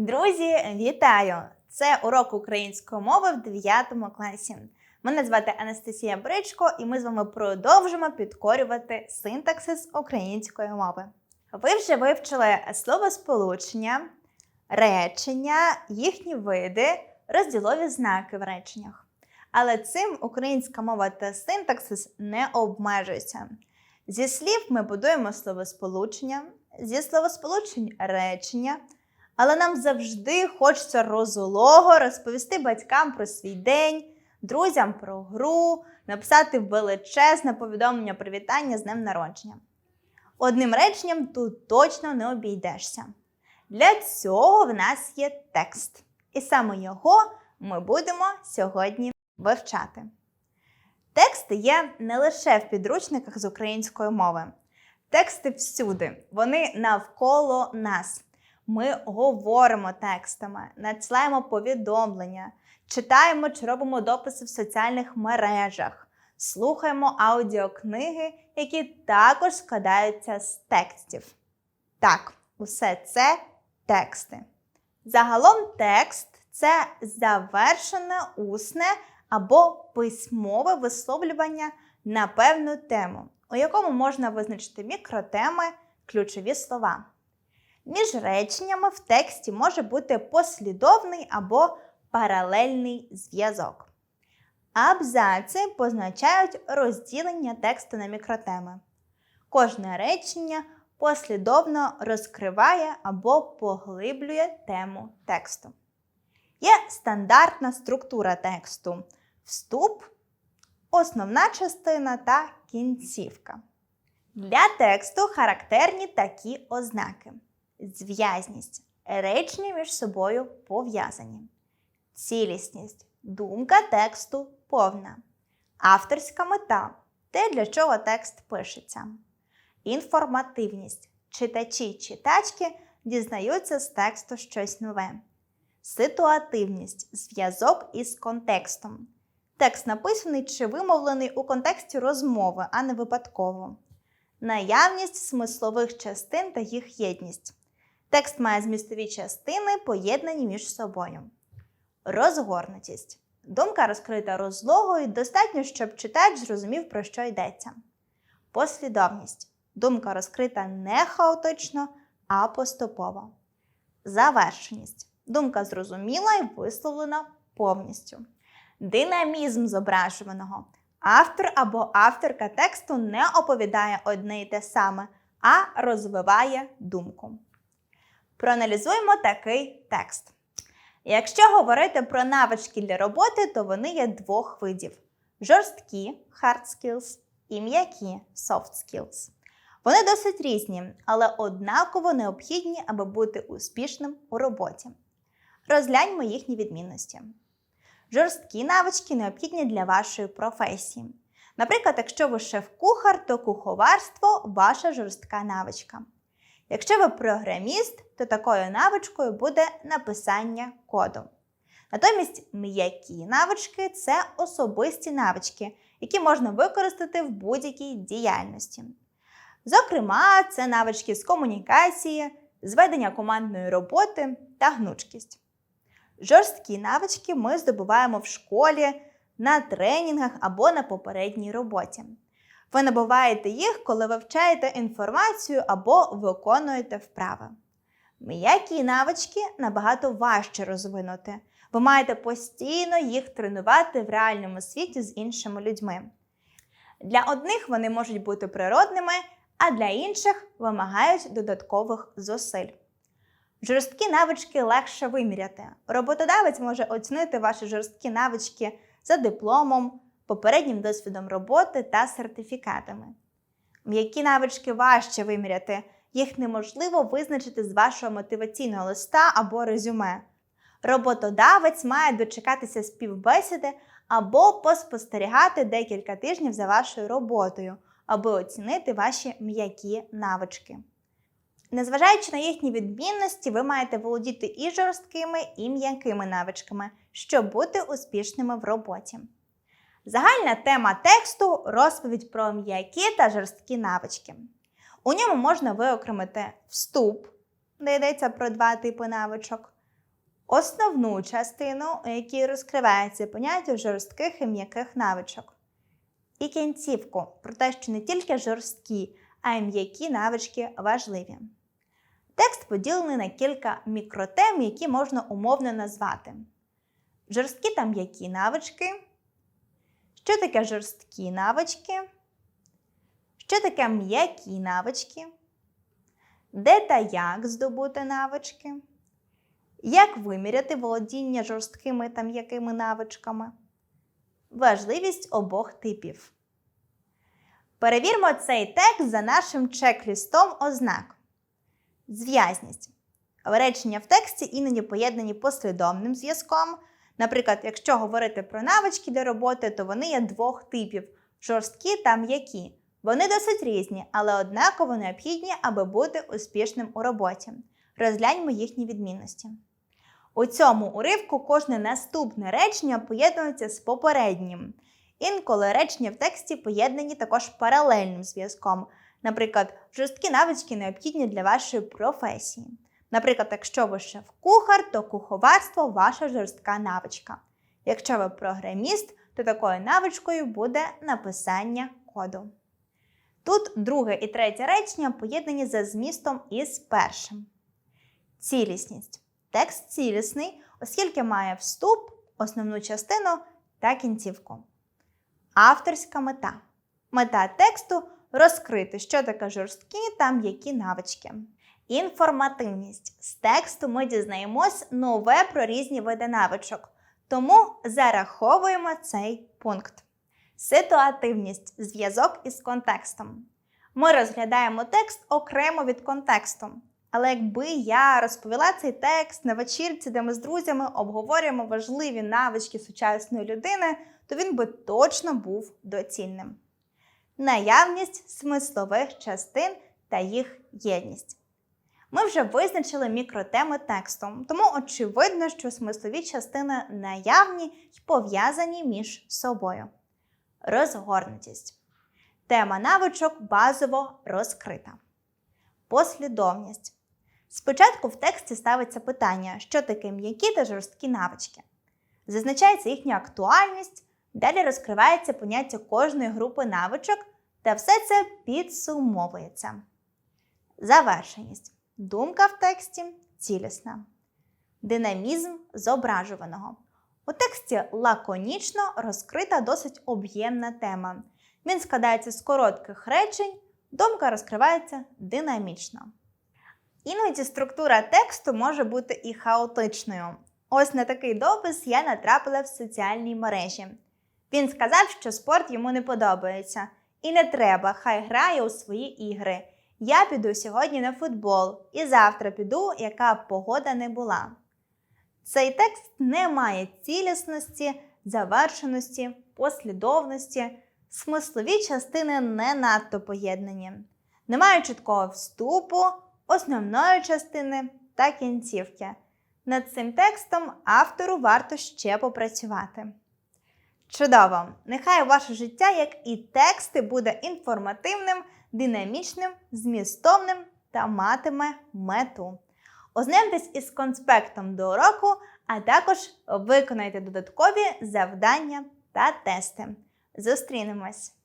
Друзі, вітаю! Це урок української мови в 9 класі. Мене звати Анастасія Бричко, і ми з вами продовжимо підкорювати синтаксис української мови. Ви вже вивчили словосполучення, речення, їхні види, розділові знаки в реченнях. Але цим українська мова та синтаксис не обмежуються. Зі слів ми будуємо словосполучення, зі словосполучень речення. Але нам завжди хочеться розлого розповісти батькам про свій день, друзям про гру, написати величезне повідомлення привітання з днем народження. Одним реченням тут точно не обійдешся. Для цього в нас є текст, і саме його ми будемо сьогодні вивчати. Тексти є не лише в підручниках з української мови. Тексти всюди, вони навколо нас. Ми говоримо текстами, надсилаємо повідомлення, читаємо чи робимо дописи в соціальних мережах, слухаємо аудіокниги, які також складаються з текстів. Так, усе це тексти. Загалом текст це завершене усне або письмове висловлювання на певну тему, у якому можна визначити мікротеми, ключові слова. Між реченнями в тексті може бути послідовний або паралельний зв'язок. Абзаци позначають розділення тексту на мікротеми. Кожне речення послідовно розкриває або поглиблює тему тексту. Є стандартна структура тексту вступ, основна частина та кінцівка. Для тексту характерні такі ознаки зв'язність, речення між собою пов'язані, цілісність, думка тексту повна, авторська мета те, для чого текст пишеться, інформативність, читачі читачки дізнаються з тексту щось нове, ситуативність, зв'язок із контекстом. Текст написаний чи вимовлений у контексті розмови, а не випадково. Наявність смислових частин та їх єдність. Текст має змістові частини, поєднані між собою. Розгорнутість. Думка розкрита розлогою, достатньо, щоб читач зрозумів, про що йдеться. Послідовність. Думка розкрита не хаотично, а поступово. Завершеність. Думка зрозуміла і висловлена повністю. Динамізм зображуваного. Автор або авторка тексту не оповідає одне й те саме, а розвиває думку. Проаналізуємо такий текст. Якщо говорити про навички для роботи, то вони є двох видів: жорсткі hard skills і м'які soft skills. Вони досить різні, але однаково необхідні, аби бути успішним у роботі. Розгляньмо їхні відмінності. Жорсткі навички необхідні для вашої професії. Наприклад, якщо ви шеф-кухар, то куховарство ваша жорстка навичка. Якщо ви програміст, то такою навичкою буде написання коду. Натомість м'які навички це особисті навички, які можна використати в будь-якій діяльності. Зокрема, це навички з комунікації, зведення командної роботи та гнучкість. Жорсткі навички ми здобуваємо в школі, на тренінгах або на попередній роботі. Ви набуваєте їх, коли вивчаєте інформацію або виконуєте вправи. М'які навички набагато важче розвинути. Ви маєте постійно їх тренувати в реальному світі з іншими людьми. Для одних вони можуть бути природними, а для інших вимагають додаткових зусиль. Жорсткі навички легше виміряти. Роботодавець може оцінити ваші жорсткі навички за дипломом, попереднім досвідом роботи та сертифікатами. М'які навички важче виміряти, їх неможливо визначити з вашого мотиваційного листа або резюме. Роботодавець має дочекатися співбесіди або поспостерігати декілька тижнів за вашою роботою, аби оцінити ваші м'які навички. Незважаючи на їхні відмінності, ви маєте володіти і жорсткими, і м'якими навичками, щоб бути успішними в роботі. Загальна тема тексту розповідь про м'які та жорсткі навички. У ньому можна виокремити вступ, де йдеться про два типи навичок, основну частину, у якій розкривається поняття жорстких і м'яких навичок. І кінцівку про те, що не тільки жорсткі, а й м'які навички важливі. Текст поділений на кілька мікротем, які можна умовно назвати. Жорсткі та м'які навички. Що таке жорсткі навички? Що таке м'які навички? Де та як здобути навички? Як виміряти володіння жорсткими та м'якими навичками? Важливість обох типів. Перевірмо цей текст за нашим чек-лістом ознак. Зв'язність. Речення в тексті іноді поєднані послідовним зв'язком. Наприклад, якщо говорити про навички для роботи, то вони є двох типів жорсткі та м'які. Вони досить різні, але однаково необхідні, аби бути успішним у роботі. Розгляньмо їхні відмінності. У цьому уривку кожне наступне речення поєднується з попереднім. Інколи речення в тексті поєднані також паралельним зв'язком. Наприклад, жорсткі навички необхідні для вашої професії. Наприклад, якщо ви шеф-кухар, то куховарство ваша жорстка навичка. Якщо ви програміст, то такою навичкою буде написання коду. Тут друге і третє речення поєднані за змістом із першим. Цілісність. Текст цілісний, оскільки має вступ, основну частину та кінцівку. Авторська мета. Мета тексту розкрити, що таке жорсткі та м'які навички. Інформативність. З тексту ми дізнаємось нове про різні види навичок, тому зараховуємо цей пункт. Ситуативність зв'язок із контекстом. Ми розглядаємо текст окремо від контексту. Але якби я розповіла цей текст на вечірці, де ми з друзями обговорюємо важливі навички сучасної людини, то він би точно був доцільним. Наявність смислових частин та їх єдність. Ми вже визначили мікротеми тексту, тому очевидно, що смислові частини наявні й пов'язані між собою. Розгорнутість. Тема навичок базово розкрита. Послідовність. Спочатку в тексті ставиться питання, що таке м'які та жорсткі навички. Зазначається їхня актуальність, далі розкривається поняття кожної групи навичок, та все це підсумовується. Завершеність. Думка в тексті цілісна. Динамізм зображуваного. У тексті лаконічно розкрита досить об'ємна тема. Він складається з коротких речень, думка розкривається динамічно. Іноді структура тексту може бути і хаотичною. Ось на такий допис я натрапила в соціальній мережі. Він сказав, що спорт йому не подобається, і не треба, хай грає у свої ігри. Я піду сьогодні на футбол і завтра піду, яка б погода не була. Цей текст не має цілісності, завершеності, послідовності, смислові частини не надто поєднані. Немає чіткого вступу, основної частини та кінцівки. Над цим текстом автору варто ще попрацювати. Чудово! Нехай ваше життя, як і тексти, буде інформативним, динамічним, змістовним та матиме мету. Ознайомтесь із конспектом до уроку, а також виконайте додаткові завдання та тести. Зустрінемось!